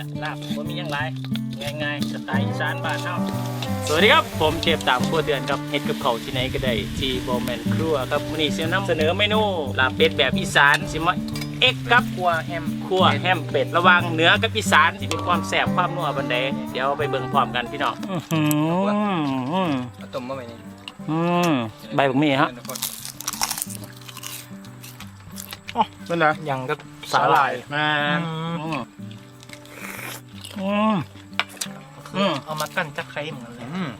ละลาบบ่มีหยังไรง่ายๆสไตล์อีสานบ้านเฮาสวัสดีครับ ผมเชฟตามครัวเดือนครับเฮ็ดกับเขาวที่ไหนก็ได้ ที่บ่แม่นครัวครับมื้อนี้สินำเสนอเมนูลาบเป็ดแบบอีสานสิมาเอ็กกับครัวแฮมคั่วแฮมเป็ดระหว่างเหนือกับอีสานสิมีความแซ่บความนัวบันใดเดี๋ยวไปเบิ่งพร้อมกันพี่น้องอื้อหือเอาต้มมาไว้นี่อืมใบบักมี่ฮะทุกคนนั่นนะยังก็สาหร่ายมา อืมอืมอืมเอามากั้นจักไข่เหมือนกันเลยอืม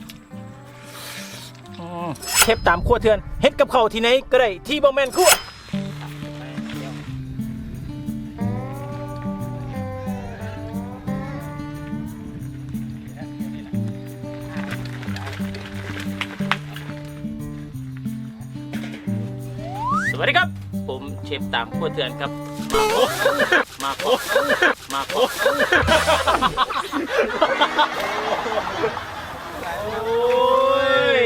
อืมเชฟตามครัวเทือนเฮ็ดกับเขาวที่ไหนก็ได้ที่บ่แม่นครัวสวัสดีครับ ผมเชฟตามครัวเทือนครับ มาโคมาโคมาโคโอ้ย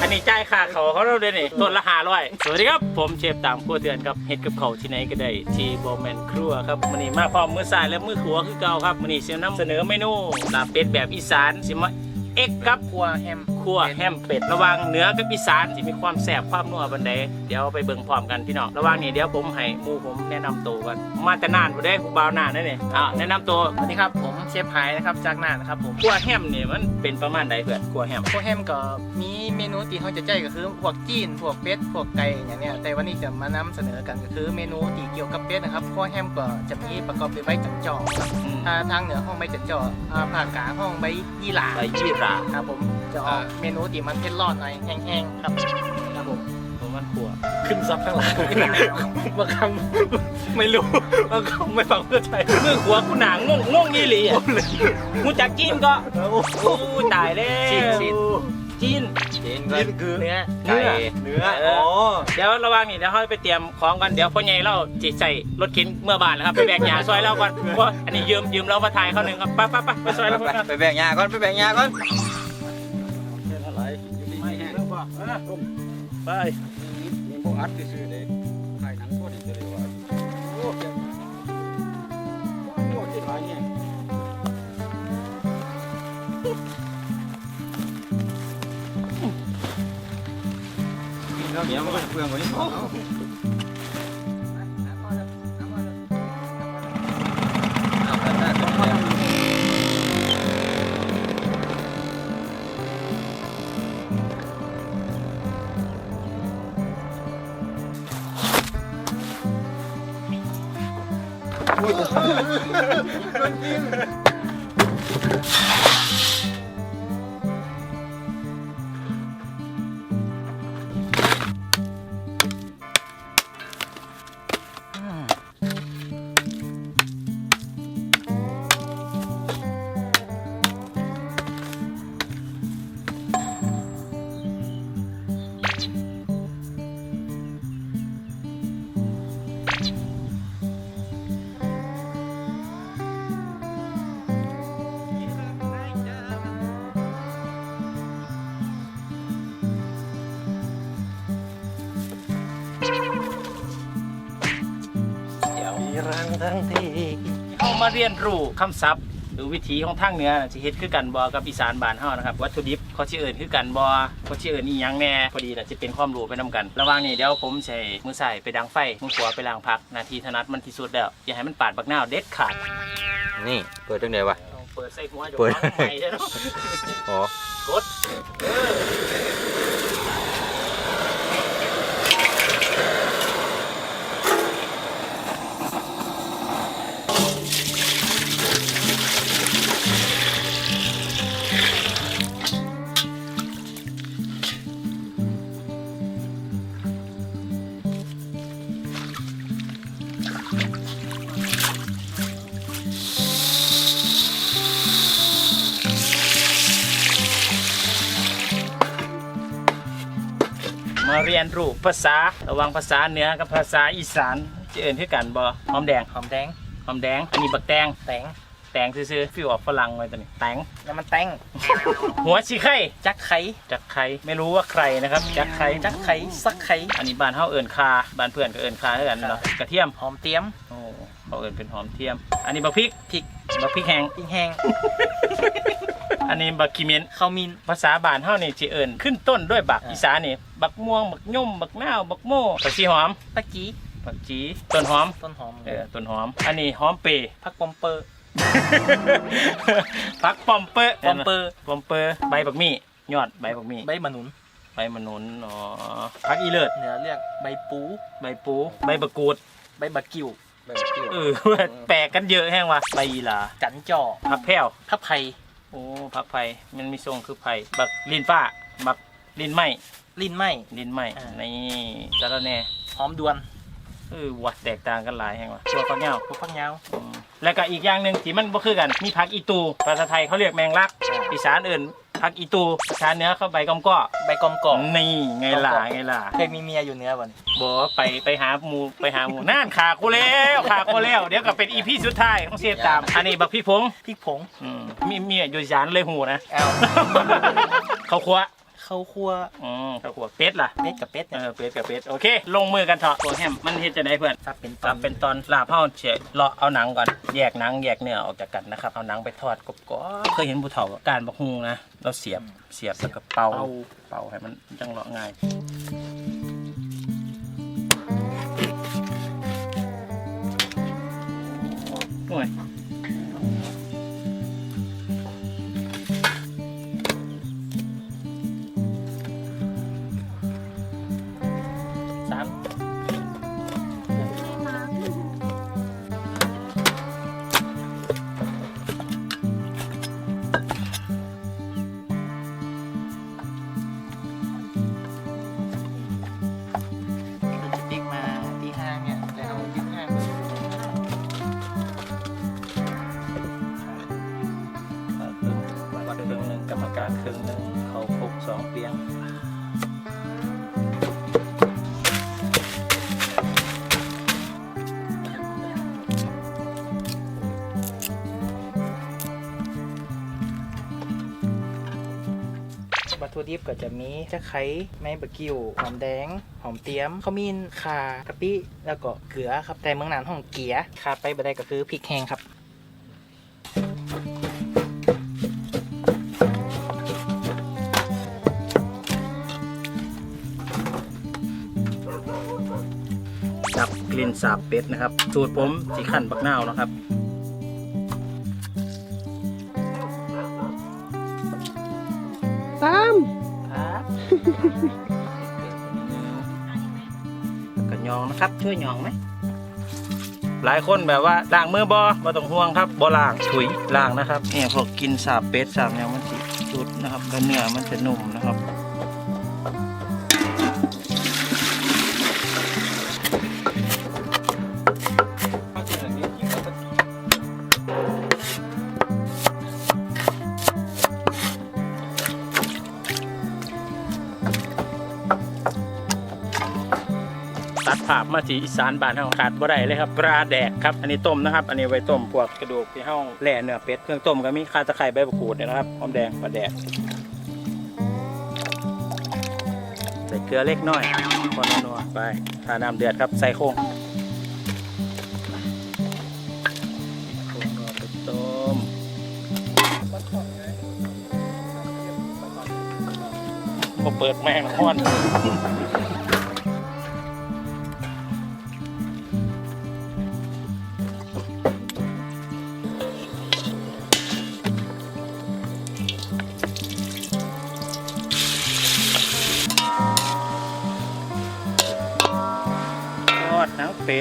อันนี้จ่ายค่าเขาเขาเราเลยนี่ต้นละหาร้อยสวัสดีครับ ผมเชฟตามครัวเทือนครับเฮ็ดกับเขาวที่ไหนก็ได้ ที่บอแมนครัวครับมันนี้มาพร้อมมือซ้ายและมือขวาคือเก่าครับมันนี้เสียน้ำเสนอเมนูลาบเป็ดแบบอีสานสิมาเอ็กกับครัวแฮม คั่วแฮมเป็ดระหว่างเหนือกับอีสานที่มีความแสบความนัวบันไดเดี๋ยวไปเบิ่งพร้อมกันพี่น้องระหว่างนี้เดี๋ยวผมให้หมูผมแนะนำตัวกันมาแต่นานบ่ได้กูบ่าวนานนั่นนี่อ่าแนะนำตัวสวัสดีครับผมเชฟไฮนะครับจากน่านนะครับผมคั่วแฮมนี่มันเป็นประมาณใดเพื่อนคั่วแฮมครัวแฮมก็มีเมนูที่เขาจะใจก็คือพวกจีนพวกเป็ดพวกไก่อย่างเนี้ยแต่วันนี้จะมานำเสนอกันก็คือเมนูที่เกี่ยวกับเป็ดนะครับครัวแฮมก็จะมีประกอบด้วยใบจันจอกครับอืมอ่าทางเหนือห้องใบจันจอกอ่าภาคกลางห้องใบยี่หร่าใบยี่หราครับผม จะออกเมนูที่มันเผ็ดร้อนหน่อยแห้งๆครับครับผมผมมันคั่วขึ้นซับข้างหลังบางคำไม่รู้บางคำไม่ฟังเพื่อใจมือขวากูหนางงงงยี่หลีอะกูจักจีนก็โอ้ยตายแล้วจีนจีนคือเนื้อเนื้อเนื้อเอออ๋อเดี๋ยวระหว่างนี้เดี๋ยวเขาไปเตรียมของกันเดี๋ยวพ่อใหญ่เราจิใส่รถเข็นเมื่อบานแล้วครับไปแบกหญ้าซอยเราก่อนเพราะอันนี้ยืมยืมเรามาถ่ายเขาหนึ่งครับไปไปไปไปซอยเราไปก่อนไปแบ่งยาก่อนไปแบ่งยาก่อนไม่แห้ งไปพวกอัดที่ซื้อเลยขายหนังพวกนี้จะได้ว่าโอ้ยโอ้ยหลายเนี่ยเดี๋ยวมันก็จะเปลืองกว่านี้ Yeah. รังทั้งทีเข้ามาเรียนรู้คำศัพท์ หรือวิธีของทางเหนือน่ะสิเฮ็ดคือกันบ่กับอีสานบ้านเฮานะครับ วัตถุดิบเขาสิเอิ้นคือกันบ่เขาสิเอิ้นอีหยังแน่พอดีน่ะสิเป็นความรู้ไปนํกัน ระหว่างนี้เดี๋ยวผมใช้มือซ้ายไปดังไฟมือขวาไปล้างผักหน้าที่ถนัดมันที่สุดแล้วอย่าให้มันปาดบักนาวเด็ดขาดนี่ เปิดตั้งไหนวะต้องเปิดใส่หัวอยู่เปิดฟังใหม่เด้อเนาะอ๋อ กดเออ ยนรู้ภาษาระหว่างภาษาเหนือกับภาษาอีสานจะเอิ้นคือกันบ่หอมแดงหอมแดงหอมแดง อันนี้บักแตงแตงแตงซื่อๆฟิวออกฝรั่งเลยตัวนี้แตงแล้วมันแตงหัวชีไข่จักไข่จักไข่ไม่รู้ว่าใครนะครับจักไข่จักไข่สักไข่อันนี้บ้านเฮาเอิญคาบ้านเพื่อนก็เอิญคาเท่ากันเนาะกระเทียมหอมเตรียมโอ้เขาเอิ้นเป็นหอมเทียม อันนี้บักพริกพริกบักพริกแห้งพริกแห้ง อันนี้บักขี้เหม็นข้าวมินภาษาบ้านเฮานี่สิเอิ้นขึ้นต้นด้วยบักอ่าอีสานนี่บักม่วงบักย่อมบักนาวบักโม่ผักชีหอมตะกี้ผักจีต้นหอมต้นหอมเออต้นหอม อันนี้หอมเปรย์ผักปอมเปอร์ผักปอมเปอร์ปอมเปอร์ปอมเปอร์ใบบักมี่ยอดใบบักมี่ใบมะนุนใบมะนุนอ๋อผักอีเลิศเหนือเรียกใบปูใบปูใบบักกูดใบบักกิวแบบเกี่ยวเออแปลกกันเยอะแห้งว่ะใบอีหลาจันจ่อผักแพ้วผักไผ่ โอ้ผักไผ่มันมีทรงคือไผ่บักลินฟ้าบักลินไหมลิ้นไหม ลินไหมอ่านี่สาระแหน่หอมดวนเออวัดแตกต่างกันหลายแห่งว่ะตัวข้าวเหนียวพวกฟักยาว อืมแล้วก็อีกอย่างหนึ่งที่มันบ่คือกัน มีผักอีตูภาษาไทยเขาเรียกแมงลักอีสานเอื่น ผักอีตูภาษาเหนือเขาใบกอมก้อใบกอมกอกนี่ไงล่ะไงล่ะเคยมีเมียอยู่เหนือบ่นี่บอกว่าไปไปหาหมูไปหาหมูน่านขากูแล้วขากูแล้วเดี๋ยวก็เป็นอีพีสุดท้ายของเสียตาม อันนี้บักพี่พงษ์พริกผงอืมมีเมียอยู่อีสานเลยหูนะ เอา เขาครัว ข้าวคั่วอืมเขาครัวเป็ดล่ะเป็ดกับเป็ดเอเนี่ยอเป็ดกับเป็ดโอเค ลงมือกันเถอะตัวแฮมมันเฮ็ดจะได้เพื่อนซับเป็นตตออนนเป็นตอนลาบเฮาเฉยเลาะเอาหนังก่อน แยกหนังแยกเนื้อออกจากกันนะครับ เอาหนังไปทอดกรอบๆเคยเห็นผู้เฒ่าการบักฮุงนะ เราเสียบ เสียบแล้วก็เป่า เป่าให้มันจังเลาะง่าย โอ้ย ถุดิบก็จะมีตะไคร้ไม้บะกิวหอมแดง หอมเตี๊ยมข้าวมีนข่ากะปิแล้วก็เกลือครับแต่เมืองนานห้องเกียขาดไปบ่ได้ก็คือพริกแห้งครับดับกลิ่นสาบเป็ดนะครับ สูตรผมสีขั้นบักนาวนะครับ ครับ ช่วยยองไหมหลายคนแบบว่าล้างมือบอบอต้องห่วงครับบอล้างถุยล้างนะครับเนี่ยพวกกินสาบเป็ดสาบเนี่ยมันสิจุดนะครับแล้วเนื้อมันจะนุ่มนะครับ มาที่อีสานบ้านเฮาขาดบ่ได้เลยครับปลาแดกครับอันนี้ต้มนะครับ อันนี้ไว้ต้มพวกกระดูกที่เฮาแล่เนื้อเป็ดเครื่องต้มก็มีข่าตะไคร้ใบมะกรูดเนี่ยนะครับหอมแดงปลาแดกใส่เกลือเล็กน้อยพอนัวๆไปถ้าน้ำเดือดครับใส่โค้งโค้งก็ไปต้มก็เปิดแม่งห้อน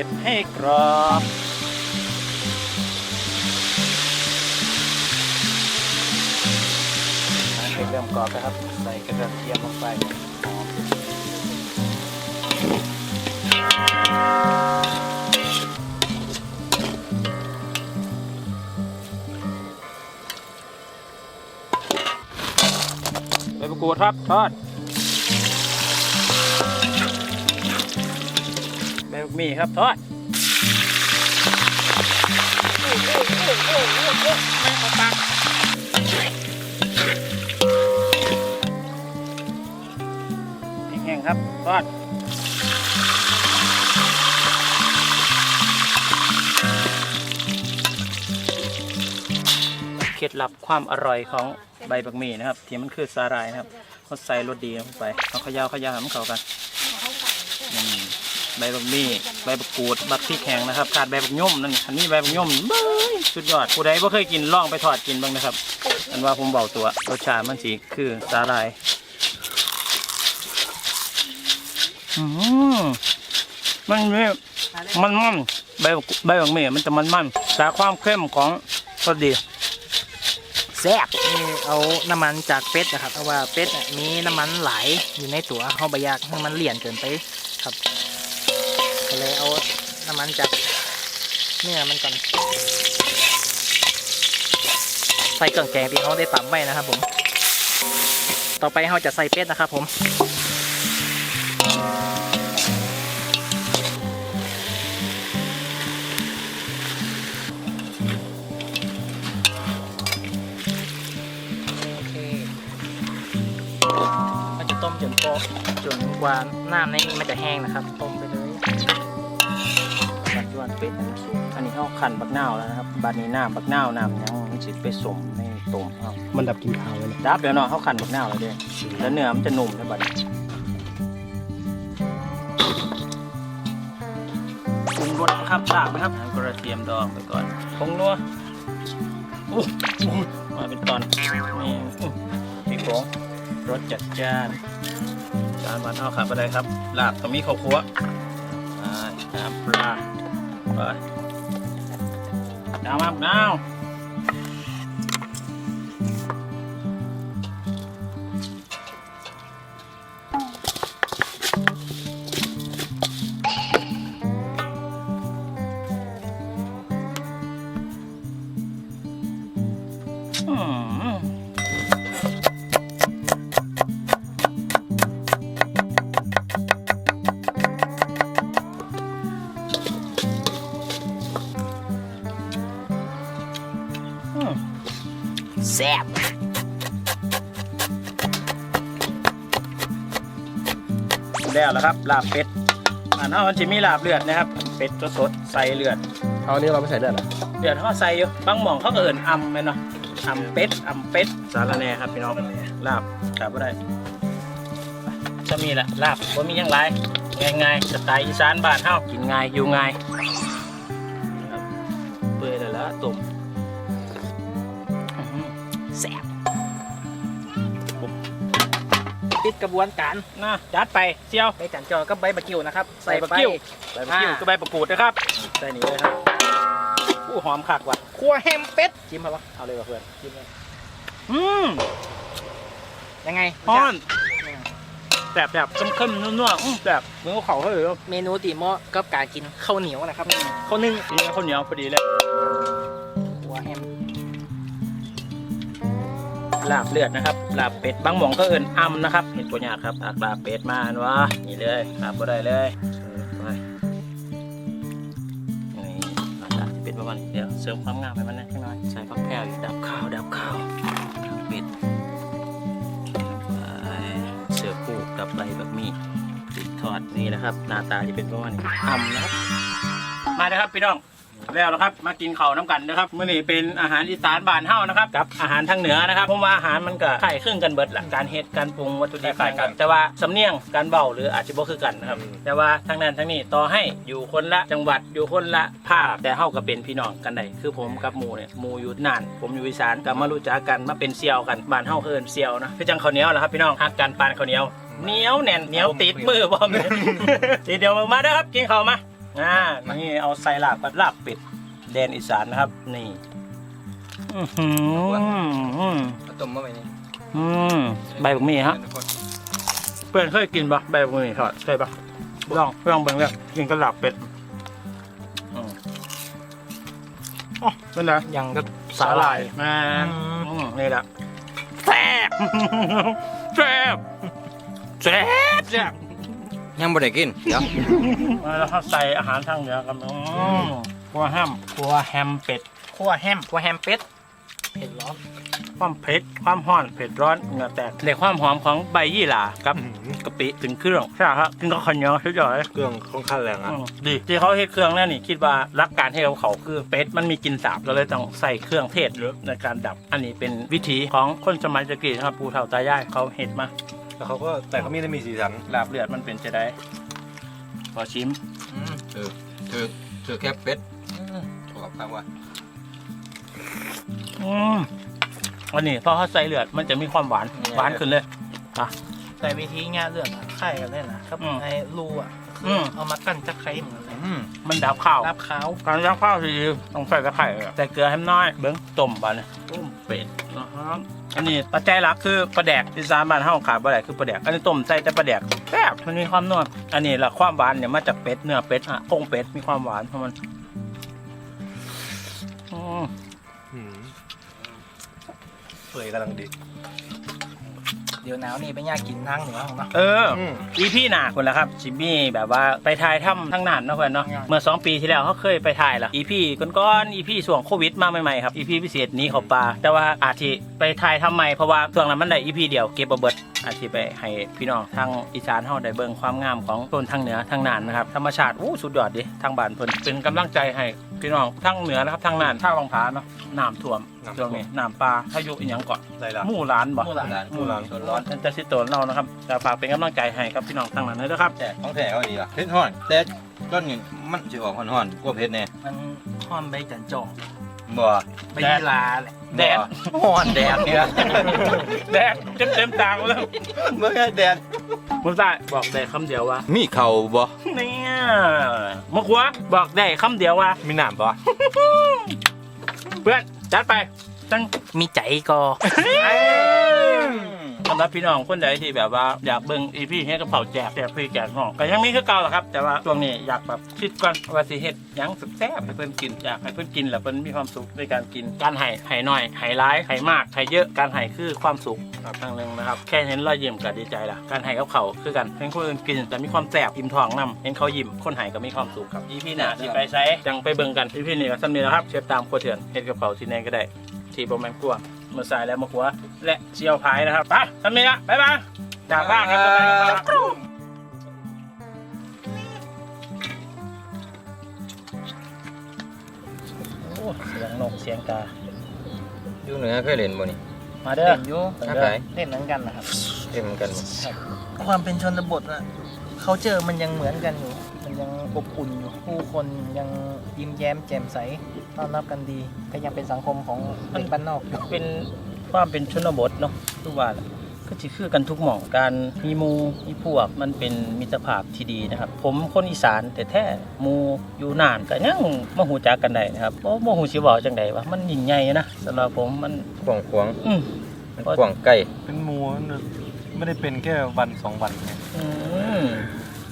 ดให้กรอบใหนังเริ่มกรอบแล้วครับ ใส่กระเทียมลงไปหอมใบมะกรูดครับทอด กมีครับทอดไม่แห้งครับทอดเคล็ดลับความอร่อยของใบบักมีนะครับที่มันคือสาหร่ายนะครับเขาใส่รสดีลงไปเขาเขยาวขยาวให้มันเข้ากัน ใบบักมี่ใบบักกูดบักพริกแห้งนะครับขาดใบบักย่อมนั่นอันนี้ใบบักย่อมเบ้ยสุดยอดผู้ใดบ่เคยกินลองไปทอดกินบ้างนะครับอันว่าผมเบาตัวรสชาติมันสีคือสาหร่ายอืมมันเนี่มันมันใบบักใบบักมี่มันจะมันมันแต่ความเข้มของรสดีแซ่บนี่เอาน้ำมันจากเป็ดนะครับเพราะว่าเป็ดมีน้ำมันไหลอยู่ในตัวเขาบอยากให้มันเลี่ยนเกินไปครับ เลยเอาน้ำมันจากเนื้อมันก่อน ใส่เครื่องแกงที่เขาได้ตำไว้นะครับผม ต่อไปเขาจะใส่เป็ดนะครับผมโอเคเราจะต้มจนโปะจนกว่าน้ำในนี้มันจะแห้งนะครับต้ม ไปเลยบัดยวนเป็ดอันนี้สุกอันนี้เขาขันบักนาวแล้วนะครับบัดนี้น้ำบักนาวน้ำยังมันสิไปสมในต้มเอามันดับกินข้าวไว้เลยดับเดี๋ยวเนาะเขาขันบักนาวแล้วเด้วยแล้วเนื้อมันจะนุ่มนะบัดนี้ปรุงรสนะครับลาบนะครับกระเทียมดองไปก่อนผงนัวอู้อู้มาเป็นตอนนี่อื้อพริกผงรสจัดจ้านจานมันเท่าขาดไปเลยครับลาบต้องมีข้าวคั่วอ่าน้ำปลา ไปดา แล้วแล้วครับลาบเป็ดอันนั้นมันจะมีลาบเลือดนะครับ เป็ดสดๆใส่เลือดเอาอันนี้เราไม่ใส่เลือดเหรอเลือดเขาใส่อยู่บางหม่องเขาก็เอินอำแม่นเนาะอำเป็ดอำเป็ดสารแหน่ครับพี่น้องลาบขาดบ่ได้จะมีแหละลาบว่ามีหยังไรง่ายๆสไตล์อีสานบ้านเฮากินง่ายอยู่ง่ายนะครับเปื่อยแล้วละตุ่ม ปิดกระบวนการน่าจัดไปเซียวใบจันจอกับใบบักกิ้วนะครับ ใส่บักกิ้วใส่ใบกิ้วอ่าก็ใบประกูดนะครับใส่นี่เลยครับอู้หอมคักว่ะคั่วแฮมเป็ดชิมครับวะเอาเลยว่ะเพื่อนกินเลยอืมยังไงฮ้อนแบบแบบเข้มๆนัวๆอื้อแบบเหมือนกับเขาเขาเลยเมนูตีเหมาะกับการกินข้าวเหนียวนะครับข้าวนึ่งนี่ข้าวเหนียวพอดีเลย ลาบเลือดนะครับลาบเป็ดบางหม่องก็เอินอำนะครับเห็ดปัญญากครับอักลาบเป็ดมาอันวะนี่เลยลาบก็ได้เลยไปนี่หน้าตาเป็นประมาณนี้เดี๋ยวเสริมความงามให้มันนะข้างน้อยใส่ผักแพรวอีกดับข้าวดับข้าวลาบเป็ดไปเสือคู่กับใบแบบมีติดทอดนี่นะครับหน้าตาจะเป็นประมาณนี้อำนะครับมาเลยครับพี่น้อง แล้วนะครับมากินข้าวน้ำกันนะครับมื่อนี้เป็นอาหารอีสานบ้านเฮานะครับกับอาหารทางเหนือนะครับผมว่าอาหารมันก็คล้ายคลึงกันเบิดแหละการเฮ็ดการปรุงวัตถุดิบคล้ายกัน แต่ว่าสำเนียงการเบาหรืออาจจะบ่คือกันนะครับแต่ว่าทางนั้นทางนี้ต่อให้อยู่คนละจังหวัดอยู่คนละภาคแต่เฮาก็เป็นพี่น้องกันได้คือผมกับหมูเนี่ยหมูอยู่น่าน ผมอยู่อีสานก็มารู้จักกันมาเป็นเซียวกันบ้านเฮาเอิ้นเซียวนะคือจังข้าวเหนียวแหละครับพี่น้องฮักกันปานข้าวเหนียวเหนียวแน่นเหนียวติดมือบ่แม่นทีเดียวมาเด้อครับกินข้าวมา อ่านี่เอาใส่ลาบกับลาบเป็ดแดนอีสานนะครับ นี่อือหืออืมเอาต้มมาไว้นี่อืมใบบุกมี่ฮะ เพื่อนเคยกินปะใบบุกมี่ทอดเคยปะลองลองเบิ่งเลยกินกับลาบเป็ดอืมอ๋อเป็นไงยังกับสาหร่ายมาอืมอืมนี่แหละแซ่บแซ่บแซ่บแซ่บ ยังบ่ได้กิน เดี๋ยวแล้วเขาใส่อาหารทางเหนือกันอืมกัวแฮมกัวแฮมเป็ดคั่วแฮมคั่วแฮมเป็ดเผ็ดร้อนความเผ็ดความร้อนเผ็ดร้อนเหงื่อแตกในความหอมของใบยี่หร่ากับกะปิถึงเครื่องใช่ครับกินกับข้าวเหนียวสุดยอดเลยเครื่องค่อนข้างแรงอะ อืมดีที่เขาเฮ็ดเครื่องแล้วนี่คิดว่ารักการให้เขาเขาคือเป็ดมันมีกลินสาบก็เลยต้องใส่เครื่องเทศเยอะในการดับ อันนี้เป็นวิธีของคนสมัยตะกี้นะครับปูเฒ่าตายายเขาเห็ดมา แล้วเขาก็แต่เขามีได้มีสีสันลาบเลือดมันเป็นจะได้พอชิมเออเธอเธอแค่เป็ดขอบคำว่าอืมอันนี้พอเขาใส่เลือดมันจะมีความหวานหวานขึ้นเลยแต่วิธีง่ายเลือดอะไข่กันเลยนะครับอืมในรูอะอืมเอามากั้นจะไข่เหมือนกันอืมมันดับข้าวรับขาวการย่างข้าวทีต้องใส่ตะไคร้ใส่เกลือให้มันน้อย เบิ้งต้มบานเนี่ยต้มเป็ดนะครับ อันนี้ปัจจัยหลักคือปลาแดกที่สามบ้านเฮาขาดปลาแดกคือปลาแดกอันนี้ต้มใส่แต่ปลาแดกแซ่บมันมีความนวลอันนี้ละความหวานเนี่ยมาจากเป็ดเนื้อเป็ดอะโครงเป็ดมีความหวานของมันอืมเปื่อยกำลังดี เดี๋ยวหนาวนี่ไปย่างกินทางเหนือของเนาะ เอออืมอีพี่หนาคนละครับชิมมี่แบบว่าไปถ่ายถ้ำทั้งนานเนาะเพื่อนเนาะอ่าเมื่อ2ปีที่แล้วเขาเคยไปถ่ายละอีพี่ก้อนๆอีพี่ส่วงโควิดมาใหม่ๆครับอีพี่พิเศษหนี้เขาปลาแต่ว่าอาจจะไปถ่ายทำใหม่เพราะว่าช่วงนั้นมันได้อีพี่เดียวเก็บบ่เบิดอาจจะไปให้พี่น้องทางอีสานเฮาได้เบิ่งความงามของต้นทางเหนือทางน่านนะครับธรรมชาติอู้สุดยอดดิทางบ้านเพิ่นเป็นกำลังใจให้ พี่น้องทางเหนือนะครับทางน่านท่าวังผาเนาะน้ำท่วมช่วงนี้น้ำปลาพายุอีหยังเกาะได้ละหมู่ร้านบ่หมู่หลานหมู่ร้าน ส่วนร้อนจะสิโตนเรานะครับจะฝากเป็นกำลังใจให้กับพี่น้องทางนั้นด้วยนะครับ แต่ของแท้เขาดีว่ะเผ็ดฮ้อน แต่ต้นนี่มันจะออกฮ้อนๆกว่าเผ็ดแน่มันห้อมใบจันจองบ่ใบยี่ลาแหละแดดฮ้อนแดดเนี่ยแดดเต็มเต็มๆตางเลยเมื่อไงแดด ผมได้บอกได้คำเดียวว่ามีเข่าบ่เนี่ย มะขวาบอกได้คำเดียวว่ามีหนามปะเพื่อนจัดไปจังมีใจก็สำห รับพี่น้องคนใดที่แบบว่าอยากเบิ่งอีพี่เฮ็ดกระเป๋าแจกแจกพี่แจกน้องก็ยังมีคือเก่าแหละครับ แต่ว่าช่วงนี้อยากแบบคิดก่อนว่าสิเฮ็ดหยังสุดแซ่บให้เพิ่นกินอยากให้เพิ่นกินแล้วเพิ่นมีความสุขในการกินการให้ให้น้อยให้ร้ายให้มากให้เยอะการให้คือความสุขครับทางหนึงนะครับแค่เห็นรอยยิ้มก็ดีใจละการให้กับเขาคือกันเห็นคนอื่นกินแต่มีความแซ่บอิ่มท้องนํเห็นเขายิ้มคนให้ก็มีความสุขครับอีพี่หน้าสิไปใช้จังไปเบิ่งกันอีพี่นี่ก็สำเนียงนะครับเชฟตามโคเถื่อนเฮ็ดกระเป๋าที่ไหนก็ได้ที่บอมแมนกลัว มือซ้ายและมือขวาและเชียวพายนะครับไปทำนี้ละบ๊ายบายจากบ้านครับบ๊ายบายครับ โอ้เสียงนกเสียงกา อยู่เหนือเคยเล่นบ่นี่มาเด้อเล่นอยู่ครับไหนเล่นเหมือนกันนะครับเล่นเหมือนกันบ่ความเป็นชนบทอะเขาเจอมันยังเหมือนกันอยู่มัน ยังอบอุ่นอยู่ผู้คนยังยิ้มแย้มแจ่มใสต้อนรับกันดี ก็ยังเป็นสังคมของเด็กบ้านนอกอยู่เป็นความเป็นชนบทเนาะทุกว่าแหละก็จะคือกันทุกหม่องการมีหมูมีพวกมันเป็นมิตรภาพที่ดีนะครับ ผมคนอีสานแต่แท้หมูอยู่นานก็ยังมาหูจักกันได้นะครับเพราะบ่หูสิเว้าจังใดว่ามันยิ่งใหญ่นะสำหรับผมมันกว้างขวางอืมมันกว้างไกลเป็นหมูไม่ได้เป็นแค่วันสองวันไงอืม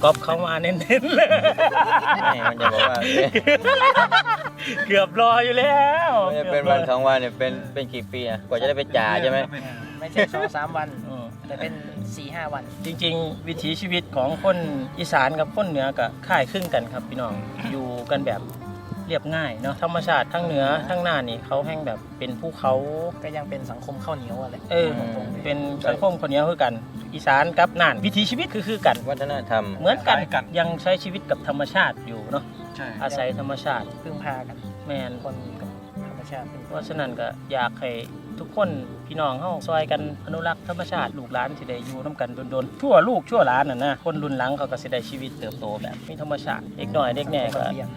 ก๊อปเข้ามาเน้นๆเลยนี่มันจะบอกว่าเอ๊ะเกือบรออยู่แล้วมันจะเป็นวันสองวันเนี่ยเป็นเป็นกี่ปีอะกว่าจะได้ไปจ่าใช่ไหมไม่ใช่สองสามวันอืมแต่เป็นสี่ห้าวัน จริง ๆ วิถีชีวิตของคนอีสานกับคนเหนือก็คล้ายคลึงกันครับพี่น้องอยู่กันแบบเรียบง่ายเนาะธรรมชาติทั้งเหนือทั้งหน้านี่เขาแห้งแบบเป็นภูเขาก็ยังเป็นสังคมข้าวเหนียวอะไรเออเป็นสังคมคนเหนียวคือกัน อีสานกับน่านวิถีชีวิตคือคือกัน วัฒนธรรม เหมือนกัน ยังใช้ชีวิตกับธรรมชาติอยู่เนาะใช่ อาศัยธรรมชาติพึ่งพากันแมน คนกับธรรมชาติเป็นเพราะฉะนั้นก็อยากให้ทุกคนพี่น้องเฮาซอยกันอนุรักษ์ธรรมชาติลูกหลานสิได้อยู่นํกันโดนๆชั่วลูกชั่วหลานน่ะนะคนรุ่นหลังเขาก็สิได้ชีวิตเติบโตแบบมีธรรมชาติเด็กน้อยเด็กแน่ก็เรียน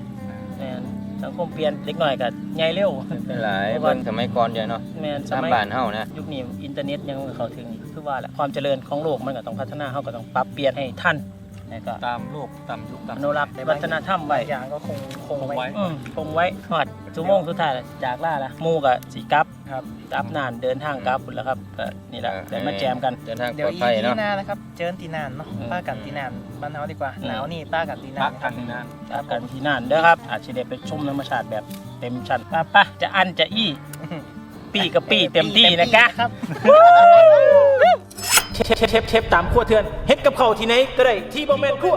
แม่น สังคมเปลี่ยนเด็กน้อยก็ใหญ่เร็วเป็นหลายเบิ่งสมัยก่อนเยอะเนาะแม่นสตามมัยบ้านเฮานะยุคนี้อินเทอร์เน็ตยังบ่เข้าถึงคือว่าแหละความเจริญของโลกมันก็ต้องพัฒนาเฮาก็ต้องปรับเปลี่ยนให้ทัน แล้วก็ตามโลกตามยุคตามอนุรักษ์วัฒนธรรมบาไว้งอย่างก็คงคงคงไว้ ไว้ อืมคงไว้ฮอดชั่วโมงสุดท้ายแล้วจากล่าละหมู่ก็สิกลับครับกลับนานเดินทางกลับพุ่นแล้วครับก็นี่แหละได้มาแจมกัน เดินทางปเดี๋ยลวอดอีภัยพีเนาะ หน้านะครับ เจอกันตีนานเนาะอืม ป้ากันตีนานบ้านเฮาดีกว่าอืมหนาวนี่ป้ากันตีนาพันกกันนี่นะกลับกันที่นั่นเด้อครับ อาจจะได้ไปชมธรรมชาติแบบเต็มชั้นป่ะปะจะอันจะอี้ ปีกับปีเต็มที่นะกะ ครับ เชฟเชฟเชฟตามขั้วเทือนเฮ็ดกับเขาวที่ไหนก็ได้ที่บ่แม่นขั้ว